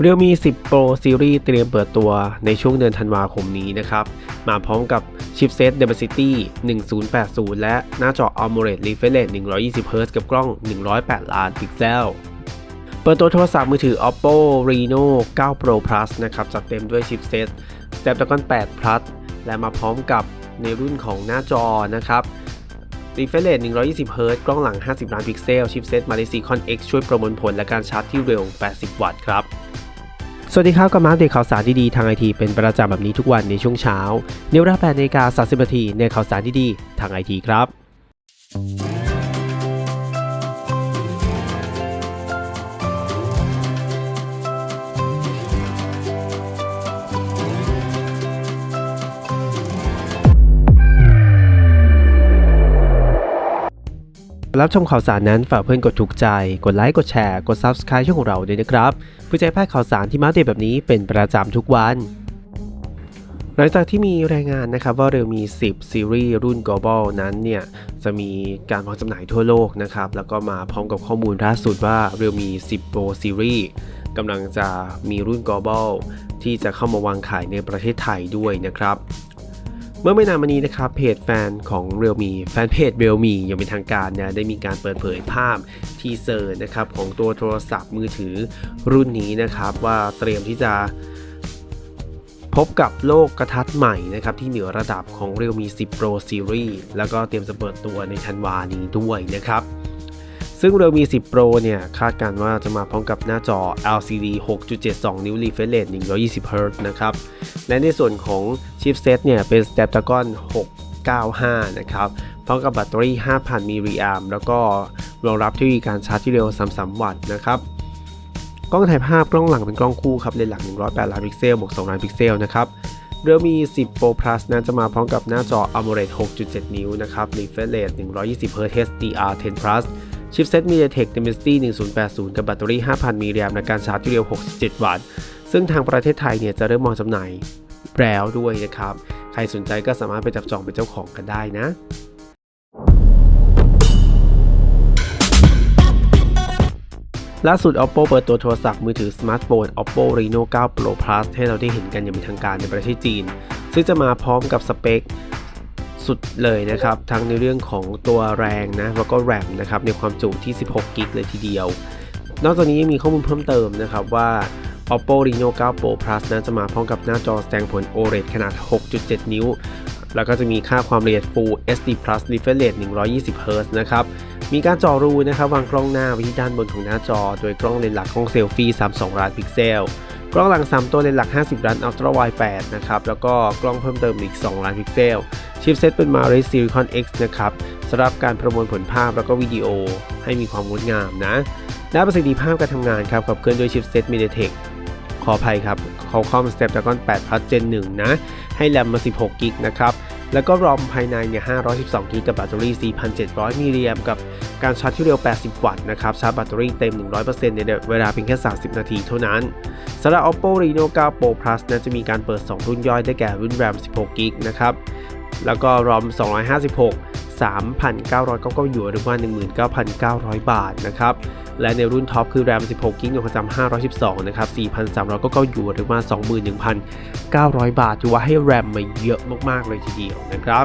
เรียวมี 10 Pro Series เตรียมเปิดตัวในช่วงเดือนธันวาคมนี้นะครับ มาพร้อมกับชิปเซต Dimensity 1080 และหน้าจอ AMOLED Refresh Rate 120Hz กับกล้อง 108 ล้านพิกเซล เปิดตัวโทรศัพท์มือถือ Oppo Reno 9 Pro Plus นะครับจัดเต็มด้วยชิปเซต Snapdragon 8 Plus และมาพร้อมกับในรุ่นของหน้าจอนะครับ Refresh Rate 120Hz กล้องหลัง 50 ล้านพิกเซล ชิปเซต Malicon X ช่วยประมวลผลและการชาร์จที่เร็ว 80 วัตต์ครับ สวัสดีครับกับมาอัปเดตข่าวสารดีๆทางไอทีเป็นประจำแบบนี้ทุกวันในช่วงเช้า เนเวลา8นาฬิกา30นาทีในข่าวสารดีๆทางไอทีครับ รับชมข่าวสารนั้นฝากเพื่อนกดถูกใจ กดไลค์กดแชร์กด Subscribe ช่องของเราด้วยนะครับเพื่อจะให้พลาดข่าวสารที่มาเดตแบบนี้เป็นประจำทุกวัน หลังจากที่มีรายงานนะครับว่าเร็วมี 10 ซีรีส์รุ่น global นั้นเนี่ยจะมีการวางจำหน่ายทั่วโลกนะครับแล้วก็มาพร้อมกับข้อมูลล่าสุดว่าเร็วมี 10 Pro Series กำลังจะมีรุ่น global ที่จะเข้ามาวางขายในประเทศไทยด้วยนะครับ เมื่อไม่นานมานี้นะครับเพจแฟนของ Realme แฟนเพจ Realme อย่างเป็นทางการเนี่ยได้มีการเปิดเผยภาพทีเซอร์นะครับของตัวโทรศัพท์มือถือรุ่นนี้นะครับ ว่าเตรียมที่จะพบกับโลกกระทัดใหม่นะครับที่เหนือระดับของ Realme 10 Pro Series แล้วก็เตรียมจะเปิดตัวในธันวานี้ด้วยนะครับ ซึ่ง Realme 10 Pro เนี่ยคาดการณ์ว่าจะมาพร้อมกับหน้าจอ LCD 6.72 นิ้ว refresh rate 120 Hz นะครับ และในส่วนของชิปเซตเนี่ยเป็น Snapdragon 695 นะครับพร้อมกับแบตเตอรี่ 5,000 มิลลิแอมแล้วก็รองรับเทคโนโลยีการชาร์จที่เร็ว 33 วัตต์นะครับกล้องถ่ายภาพกล้องหลังเป็นกล้องคู่ครับเลนส์หลัก 108 ล้านพิกเซลบวก2ล้านพิกเซลนะครับเรือมี 10 Pro Plus นั้นจะมาพร้อมกับหน้าจอ AMOLED 6.7 นิ้วนะครับ refresh rate 120 Hz HDR10 Plus ชิปเซต MediaTek Dimensity 1080 กับแบตเตอรี่ 5,000 มิลลิแอมและการชาร์จที่เร็ว 67 วัตต์ ซึ่งทางประเทศไทยเนี่ยจะเริ่มมองจำหน่ายแล้วด้วยนะครับ ใครสนใจก็สามารถไปจับจองเป็นเจ้าของกันได้นะล่าสุด Oppo เปิดตัวโทรศัพท์มือถือสมาร์ทโฟน Oppo Reno 9 Pro Plus ให้เราได้เห็นกันอย่างเป็นทางการในประเทศจีน ซึ่งจะมาพร้อมกับสเปค สุดเลยนะครับ ทั้งในเรื่องของตัวแรงนะ แล้วก็ RAM นะครับ ในความจุที่ 16 กิกเลยทีเดียว นอกจากนี้ยังมีข้อมูลเพิ่มเติมนะครับว่า Oppo Reno 9 Pro Plus นั้นจะมาพร้อมกับหน้าจอแสดงผล OLED ขนาด 6.7 นิ้ว แล้วก็จะมีค่าความละเอียด Full HD Plus Refresh Rate 120 Hz นะครับ มีการเจอรูนะครับวางกล้องหน้าไว้ที่ด้านบนของหน้าจอ โดยกล้องเลนส์หลักกล้องเซลฟี่ 32 ล้านพิกเซล กล้องหลัง 3 ตัวเลนส์หลัก 50 ล้าน Ultra Wide 8นะครับ แล้วก็กล้องเพิ่มเติมอีก 2 ล้านพิกเซล ชิปเซตเป็น Mari Silicon X นะครับสำหรับการประมวลผลภาพแล้วก็วิดีโอให้มีความงดงามนะด้านประสิทธิภาพการทำงานครับขับเคลื่อนด้วยชิปเซต MediaTek ขออภัยครับ Qualcomm Snapdragon 8 Plus Gen 1 นะ ให้แรมมา 16 กิกนะครับ แล้วก็รอมภายในเนี่ย 512 กิกกับแบตเตอรี่ 4,700 มิลลิแอมกับการชาร์จที่เร็ว 80 วัตต์นะครับ ชาร์จแบตเตอรี่เต็ม 100%ในเวลาเพียงแค่ 30 นาทีเท่านั้นสำหรับ Oppo Reno 9 Pro Plus นะจะมีการเปิด 2 รุ่นย่อยได้แก่รุ่น RAM 16 กิกนะครับ แล้วก็รอม 256 3,999หยวนหรือว่า 19,900 บาทนะครับ และในรุ่นท็อปคือ RAM 16กิกความจำ512 นะครับ 4,399หยวนหรือว่า 21,900 บาทถือว่าให้ RAM มาเยอะมาก ๆ เลยทีเดียวนะครับ